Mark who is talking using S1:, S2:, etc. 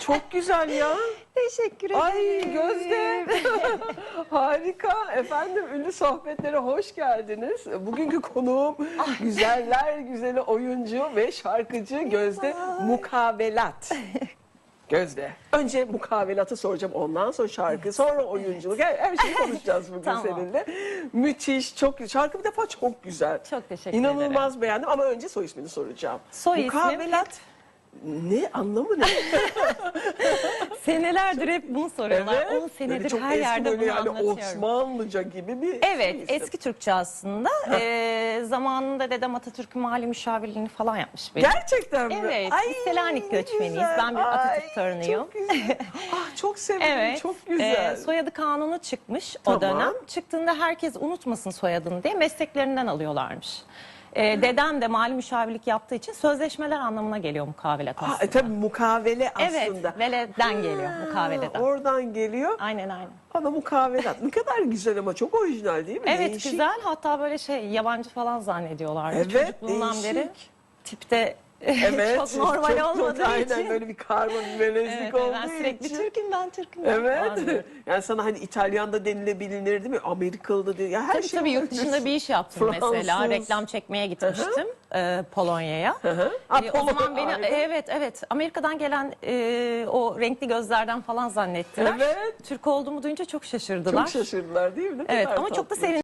S1: çok güzel ya.
S2: Teşekkür ederim.
S1: Ay Gözde. Harika. Efendim ünlü sohbetlere hoş geldiniz. Bugünkü konuğum güzeller güzeli oyuncu ve şarkıcı Gözde Mukavelat. Gözde. Önce mukavelatı soracağım ondan sonra şarkı sonra oyunculuk her, her şeyi konuşacağız bugün
S2: Tamam.
S1: seninle. Müthiş çok şarkı bir defa çok güzel.
S2: Çok teşekkür
S1: İnanılmaz beğendim ama önce soy ismini soracağım.
S2: Soy ismim-
S1: Mukavelat ne anlamı ne?
S2: Senelerdir hep bunu soruyorlar. 10
S1: Böyle
S2: senedir
S1: çok
S2: her
S1: eski
S2: yerde
S1: böyle
S2: bunu
S1: yani
S2: anlatıyorum.
S1: Osmanlıca gibi bir
S2: Evet,
S1: şey isim.
S2: eski Türkçe aslında. Ee, zamanında dedem Atatürk'ün mali müşavirliğini falan yapmış benim.
S1: Gerçekten mi?
S2: Evet,
S1: Ay,
S2: biz Selanik
S1: ne
S2: göçmeniyiz.
S1: güzel.
S2: Ben bir Atatürk torunuyum.
S1: Çok güzel. ah çok sevindim,
S2: Evet.
S1: çok güzel.
S2: Ee, soyadı kanunu çıkmış
S1: Tamam.
S2: o dönem. Çıktığında herkes unutmasın soyadını diye mesleklerinden alıyorlarmış. Ee, dedem de mali müşavirlik yaptığı için sözleşmeler anlamına geliyor mukavelet aslında.
S1: Ha, e, tabii mukavele
S2: evet,
S1: aslında.
S2: veleden geliyor mukaveleden.
S1: Oradan geliyor.
S2: Aynen aynen.
S1: Ana mukavelat. Ne kadar güzel ama çok orijinal değil mi?
S2: Evet
S1: Değişik.
S2: güzel hatta böyle şey yabancı falan zannediyorlardı.
S1: Evet,
S2: Çocukluğumdan
S1: değişik.
S2: beri tipte
S1: Evet.
S2: çok normal
S1: çok,
S2: olmadığı
S1: çok,
S2: için.
S1: Aynen böyle bir karma bir melezlik
S2: Evet,
S1: olduğu
S2: ben sürekli
S1: için.
S2: Türk'üm ben Türk'üm. ben
S1: Evet.
S2: diyorum.
S1: Yani sana hani İtalyan'da denilebilir değil mi? Amerikalı da değil. Ya her
S2: Tabii
S1: şey
S2: tabii yurt dışında bir iş yaptım mesela.
S1: Fransız.
S2: Reklam çekmeye gitmiştim e, Polonya'ya. E, o zaman beni
S1: ayrı.
S2: evet evet Amerika'dan gelen e, o renkli gözlerden falan zannettiler.
S1: Evet.
S2: Türk olduğumu duyunca çok şaşırdılar.
S1: Çok şaşırdılar değil mi? Ne
S2: Evet ama çok da
S1: tatlı.
S2: sevin